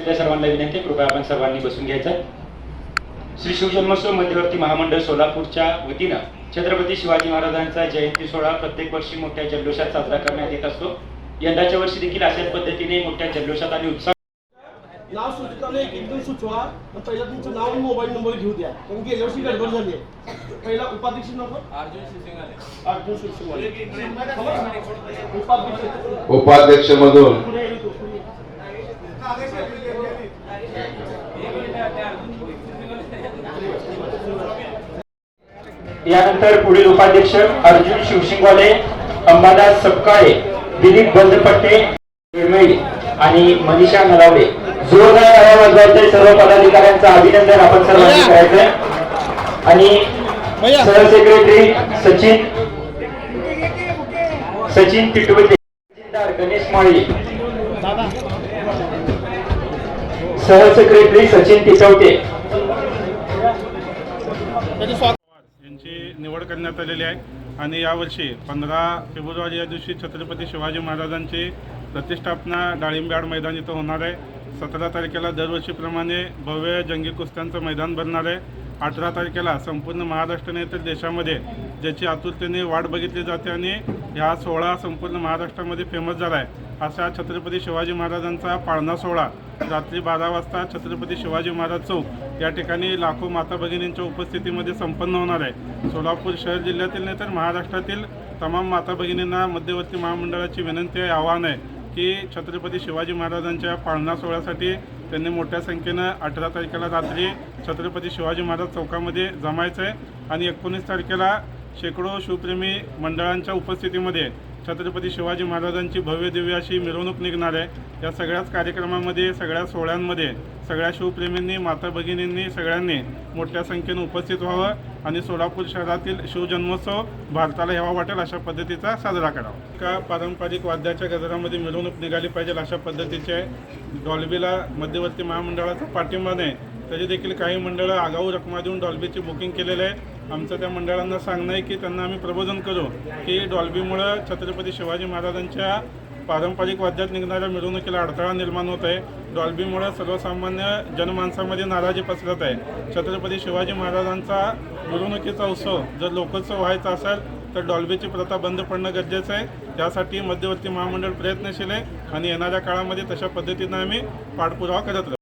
असलेल्या सर्वांना विनंती आहे, कृपया आपण सर्वांनी बसून घ्यायचं. श्री शिवजन्मोत्सव मध्यवर्ती महामंडळ सोलापूरच्या वतीनं छत्रपती शिवाजी महाराजांचा जयंती सोहळा प्रत्येक वर्षी मोठ्या जल्लोषात साजरा करण्यात येत असतो. यंदाच्या वर्षी देखील अशाच पद्धतीने मोठ्या जल्लोषात आणि उत्साह नाव सुचताना एक एकदम सुचवा पण पहिला तुमचं नाव आणि मोबाईल नंबर घेऊ द्या कारण गेल्या वर्षी गडबड झाली आहे. पहिला उपाध्यक्ष नंबर अर्जुन अर्जुन उपाध्यक्ष उपाध्यक्ष. मधून यानंतर पुढील उपाध्यक्ष अर्जुन शिवशिंगवाले अंबादास सपकाळे दिलीप बंदपट्टे आणि मनीषा नलावडे. जोरदार वाजवायचे सर्व पदाधिकाऱ्यांचं अभिनंदन आपण सर्वांनी करायचंय. आणि सहसेक्रेटरी सचिन सचिन तिटवते गणेश माळी सहसेक्रेटरी सचिन यांची निवड करण्यात आलेली आहे. आणि यावर्षी पंधरा फेब्रुवारी या दिवशी छत्रपती शिवाजी महाराजांची प्रतिष्ठापना डाळिंब्याड मैदान इथं होणार आहे. सतरा तारखेला दरवर्षीप्रमाणे भव्य जंगी कुस्त्यांचं मैदान भरणार आहे. अठरा तारखेला संपूर्ण महाराष्ट्राने तर देशामध्ये ज्याची आतुरतेने वाट बघितली जाते आणि ह्या सोहळा संपूर्ण महाराष्ट्रामध्ये फेमस झाला आहे. असा छत्रपती शिवाजी महाराजांचा पाळणा सोहळा रात्री बारा वाजता छत्रपती शिवाजी महाराज चौक या ठिकाणी लाखो माता भगिनींच्या उपस्थितीमध्ये संपन्न होणार आहे. सोलापूर शहर जिल्ह्यातील नाही तर महाराष्ट्रातील तमाम माता भगिनींना मध्यवर्ती महामंडळाची विनंती आहे आव्हान आहे. की छत्रपती शिवाजी महाराजांच्या पाळणा सोहळ्यासाठी त्यांनी मोठ्या संख्येनं अठरा तारखेला रात्री छत्रपती शिवाजी महाराज चौकामध्ये जमायचं आहे आणि एकोणीस तारखेला शेकडो शिवप्रेमी मंडळांच्या उपस्थितीमध्ये छत्रपती शिवाजी महाराजांची भव्य दिव्य अशी मिरवणूक निघणार आहे. या सगळ्याच कार्यक्रमामध्ये सगळ्या सोहळ्यांमध्ये सगळ्या शिवप्रेमींनी माता भगिनींनी सगळ्यांनी मोठ्या संख्येने उपस्थित व्हावं आणि सोलापूर शहरातील शिवजन्मोत्सव भारताला हेवा वाटेल अशा पद्धतीचा साजरा करावा. एका पारंपरिक वाद्याच्या गजरामध्ये मिरवणूक निघाली पाहिजे अशा पद्धतीचे डॉल्बीला मध्यवर्ती महामंडळाचा पाठिंबा नाही. तरी देखील काही मंडळं आगाऊ रकमा देऊन डॉल्बीची बुकिंग केलेलं आहे. आमचं त्या मंडळांना सांगणं आहे की त्यांना आम्ही प्रबोधन करू की डॉल्बीमुळं छत्रपती शिवाजी महाराजांच्या पारंपरिक वाद्यात निघणाऱ्या मिरवणुकीला अडथळा निर्माण होत आहे. डॉल्बीमुळं सर्वसामान्य जनमानसामध्ये नाराजी पसरत आहे. छत्रपती शिवाजी महाराजांचा मिरवणुकीचा उत्सव जर लोकोत्सव व्हायचा असेल तर डॉल्बीची प्रथा बंद पडणं गरजेचं आहे. त्यासाठी मध्यवर्ती महामंडळ प्रयत्नशील आहे आणि येणाऱ्या काळामध्ये तशा पद्धतीनं आम्ही पाठपुरावा करत राहतो